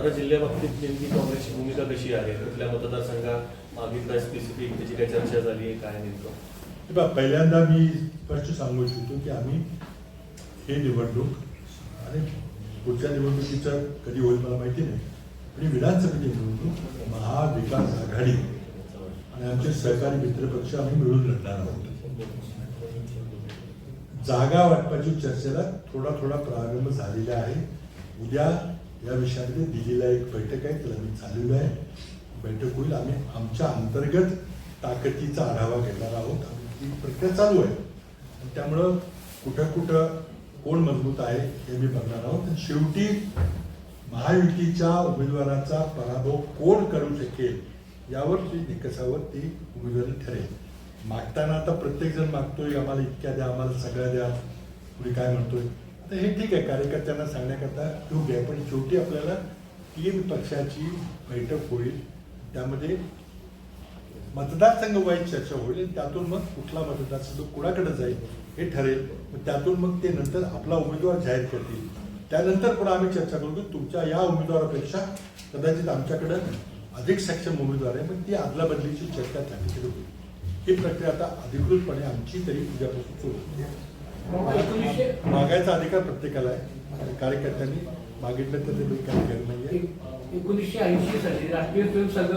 सातारा जिल्ह्याबाबतीत नेमकी काँग्रेसची भूमिका कशी आहे? कुठल्या मतदारसंघात काय स्पेसिफिक त्याची काय चर्चा झाली आहे? काय नेमकं? हे पहिल्यांदा मी स्पष्ट सांगू इच्छितो की आम्ही हे निवडणूक आणि पुढच्या निवडणुकीचं कधी होईल मला माहिती नाही. पण विधानसभेची निवडणूक महाविकास आघाडी आणि आमचे सहकारी मित्रपक्ष आम्ही मिळून लढणार आहोत. जागा वाटपाची चर्चेला थोडा थोडा प्रारंभ झालेला आहे. उद्या या विषयामध्ये दिल्लीला एक बैठक आहे त्याला मी चाललेलो आहे. बैठक होईल. आम्ही आमच्या अंतर्गत ताकदीचा आढावा घेणार आहोत. आणि ती प्रक्रिया चालू आहे. त्यामुळं कुठं कुठं कोण मजबूत आहे हे मी बघणार आहोत. आणि शेवटी महायुतीच्या उमेदवाराचा पराभव कोण करू शकेल यावर ती निकषावर ती उमेदवारी ठरेल. मागताना आता प्रत्येक जण मागतोय आम्हाला इतक्या द्या आम्हाला सगळ्या द्या. कुणी काय म्हणतोय? तर हे ठीक आहे कार्यकर्त्यांना सांगण्याकरता योग्य आहे पण शेवटी आपल्याला तीन पक्षाची बैठक होईल. त्यामध्ये मतदारसंघ वाईज चर्चा होईल त्यातून मग कुठला मतदारसंघ कुणाकडे जाईल हे ठरेल. मग त्यातून मग ते नंतर आपला उमेदवार जाहीर करतील. त्यानंतर पुन्हा आम्ही चर्चा करू की तुमच्या या उमेदवारापेक्षा कदाचित आमच्याकडं अधिक सक्षम उमेदवार आहे मग ती आदला बदलीची चर्चा त्यांनी होईल. ही प्रक्रिया आता अधिकृतपणे आमची तरी उद्यापासून सुरू होते मागायचा अधिकार प्रत्येकाला आहे. कार्यकर्त्यांनी मागितलं तर ते काही गैर नाही एकोणीसशे ऐंशी साली राष्ट्रीय स्वयंसेवक